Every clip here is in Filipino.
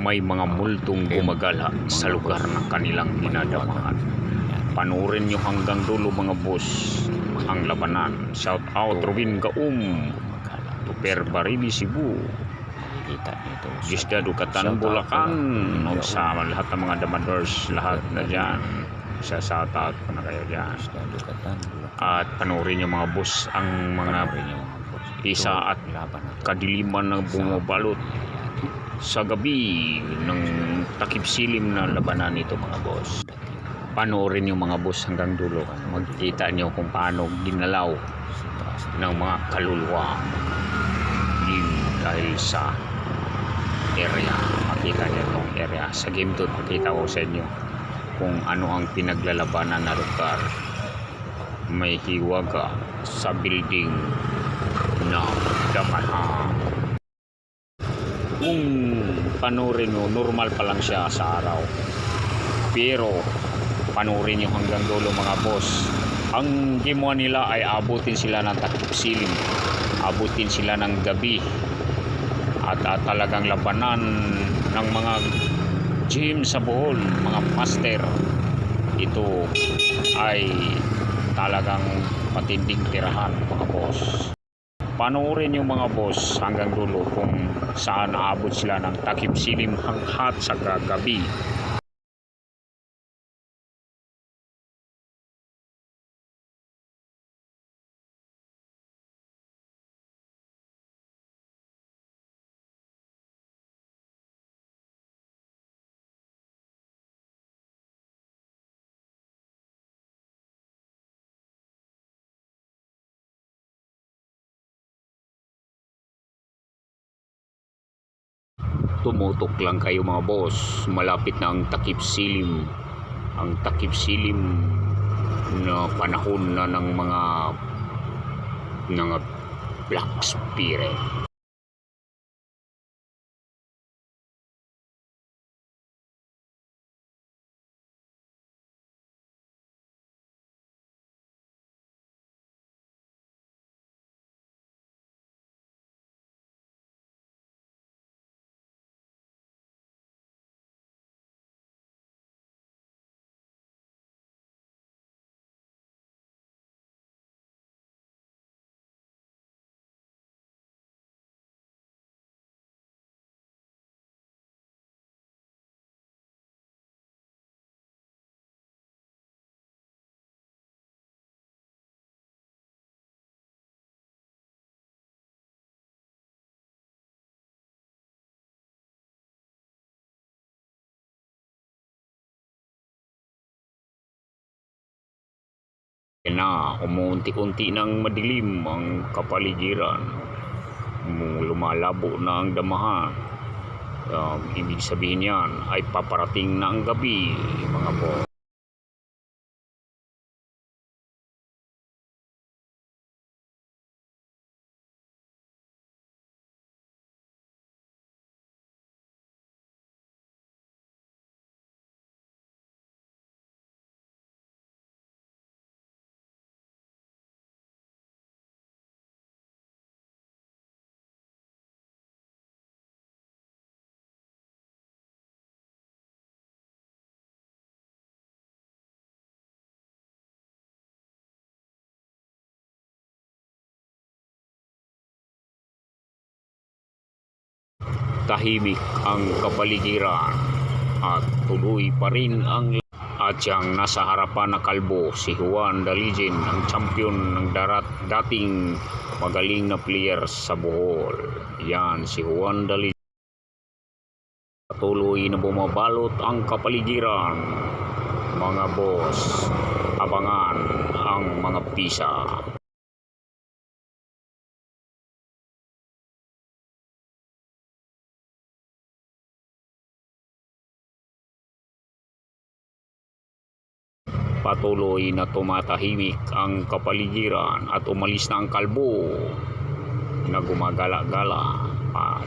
may mga multong gumagala sa lugar ng kanilang dinadamahan. Panurin nyo hanggang dulo mga boss ang labanan. Shout out Robin Gaum, Tuper Baribi Cebu. Gisda Dukatan Bulacan, o sa lahat ng mga damadors, lahat na dyan. Sa shout out ko na kayo dyan. At panurin nyo mga boss ang mga isa at kadiliman na bumabalot sa gabi ng takip silim na labanan nito mga boss. Panoorin yung mga boss hanggang dulo. Magkikita nyo kung paano ginalaw ng mga kaluluwa dahil sa area. Makita nyo itong area. Sa game 2, makita ko sa inyo kung ano ang pinaglalabanan na lugar. May hiwaga sa building na damahan. Kung panoorin nyo, normal pa lang siya sa araw. Pero, panoorin nyo hanggang dulo mga boss. Ang gimuan nila ay abutin sila ng takip silim. Abutin sila ng gabi. At, at talagang labanan ng mga gym sa Bohol, mga master. Ito ay talagang patinding tirahan mga boss panoorin yung mga boss hanggang dulo kung saan aabot sila ng takip silim hanghat sa gagabi. Tumutok lang kayo mga boss. Malapit na ang takip silim. Ang takip silim na panahon na ng mga ng black spirit. Yan na, umunti-unti nang madilim ang kapaligiran. Lumalabo na ang damahan. Um, ibig sabihin yan ay paparating na ang gabi, mga boss. Tahimik ang kapaligiran at tuloy pa rin ang at siyang nasa harapan na kalbo si Juan Daligin ang champion ng darat dating magaling na player sa Bohol. Yan si Juan Daligin. Patuloy na bumabalot ang kapaligiran. Mga boss, abangan ang mga pisa. Patuloy na tumatahimik ang kapaligiran at umalis na ang kalbo na gumagala-gala. Ah,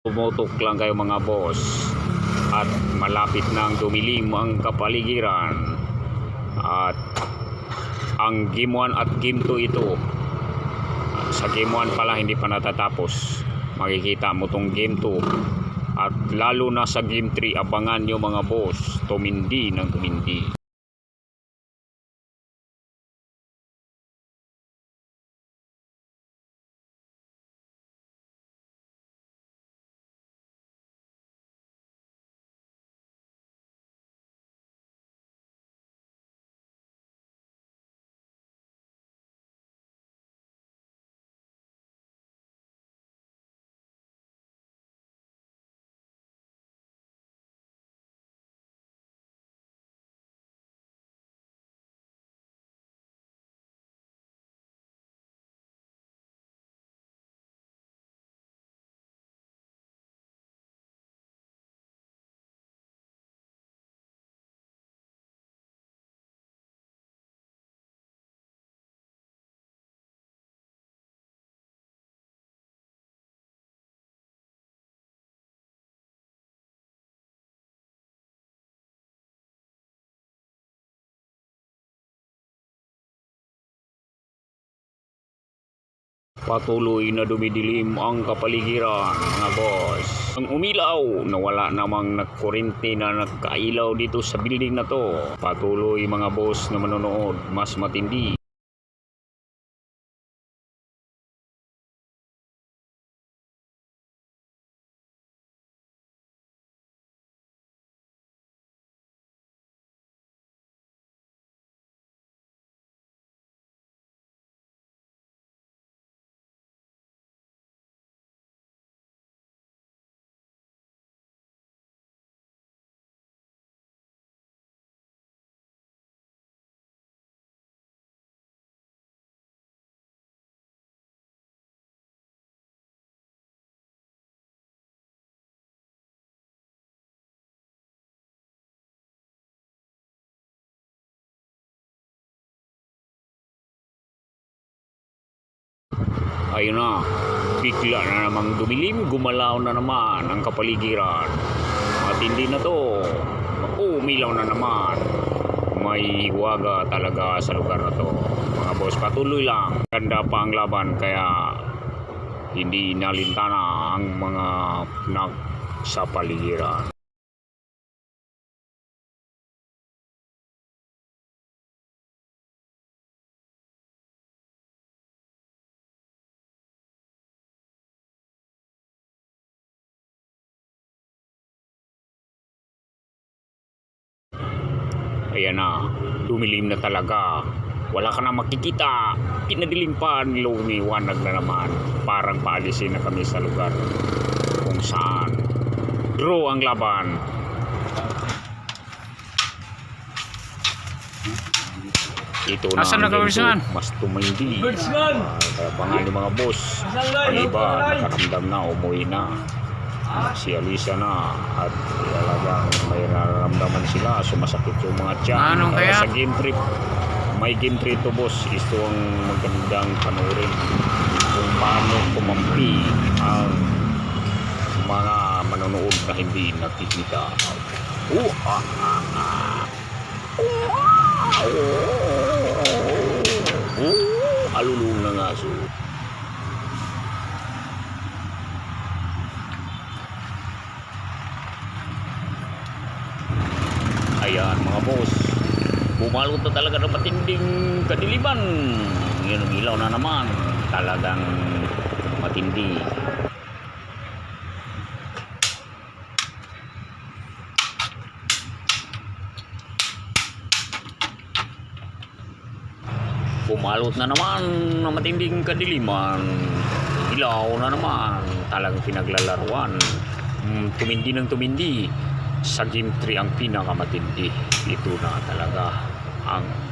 Tumutok lang kayo mga boss. At malapit nang dumilim ang kapaligiran. At ang game 1 at game 2 ito. Sa game 1 pala hindi pa natatapos. Makikita mo tong game 2 at lalo na sa game 3 abangan nyo mga boss. Tumindi ng tumindi Patuloy na dumidilim ang kapaligiran, mga boss. Ang umilaw, nawala namang nagkurente na nagkailaw dito sa building na to. Patuloy mga boss na manonood, mas matindi. Ayun na, bigla na namang dumilim, gumalaw na naman ang kapaligiran. Matindi na to. Umilaw na naman. May hiwaga talaga sa lugar na to. Mga boss, patuloy lang. Ganda pa ang laban kaya hindi nalintana ang mga nag sa paligiran. Dumilim na talaga. Wala ka na makikita. Pinadilim pa, lumiwanag na naman. Parang paalisin na kami sa lugar kung saan. Draw ang laban. Ito na Asan ang Birdman? mas tumindi. Uh, pangalan ng mga boss. Ang iba, nakaramdam na, umuwi na. Si Alisa na at talagang sila sumasakit yung mga tiyan. Anong kaya? sa game trip may game trip to boss. Ito ang magandang panurin kung paano kumampi ang mga manonood na hindi nakikita uh, ah, ah, ah. Uh, ah, oh, uh, alulong ng aso Ayan mga boss. Bumalot na talaga ng matinding kadiliman. Yun ang ilaw na naman. Talagang matindi. Bumalot na naman ng matinding kadiliman. Ilaw na naman. Talagang pinaglalaruan. Mm, tumindi ng tumindi sa game 3 ang pinakamatindi. Ito na talaga ang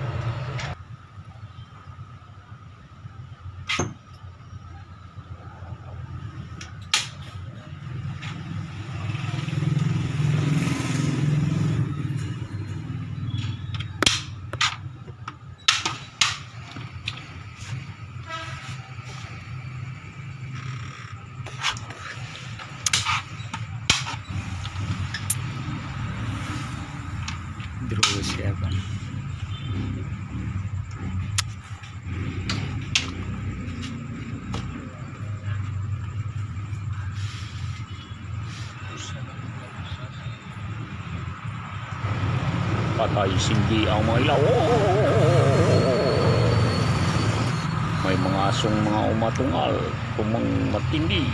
Patay sindi ang mga ilaw. May mga asong mga umatungal. Tumang matindi.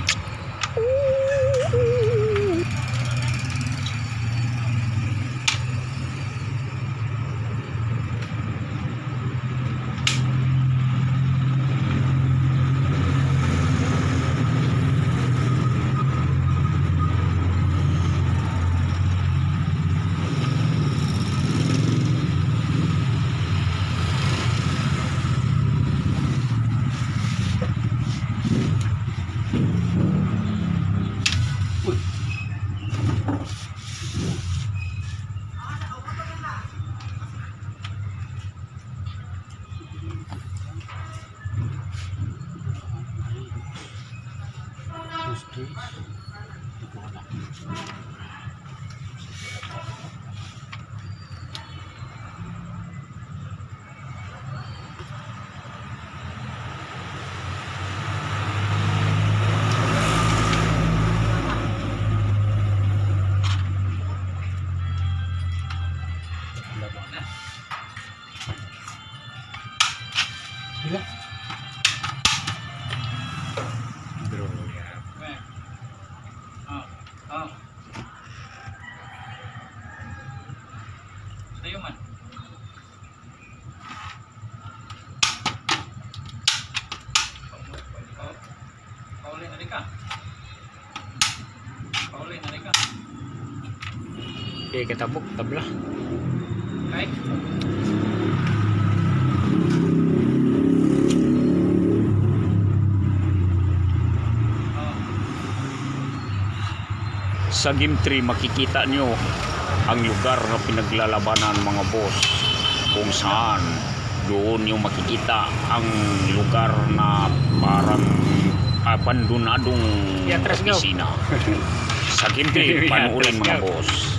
Sa'yo man. Pa- Paulin, halika. Paulin, halika. Eh, katabok, tabla. Kay? Oh. Sa Game 3, makikita nyo ang lugar na pinaglalabanan mga boss. Kung saan doon yung makikita ang lugar na parang abandonadong go. opisina. Sa Game 3, Yeah, panuulin let's mga boss.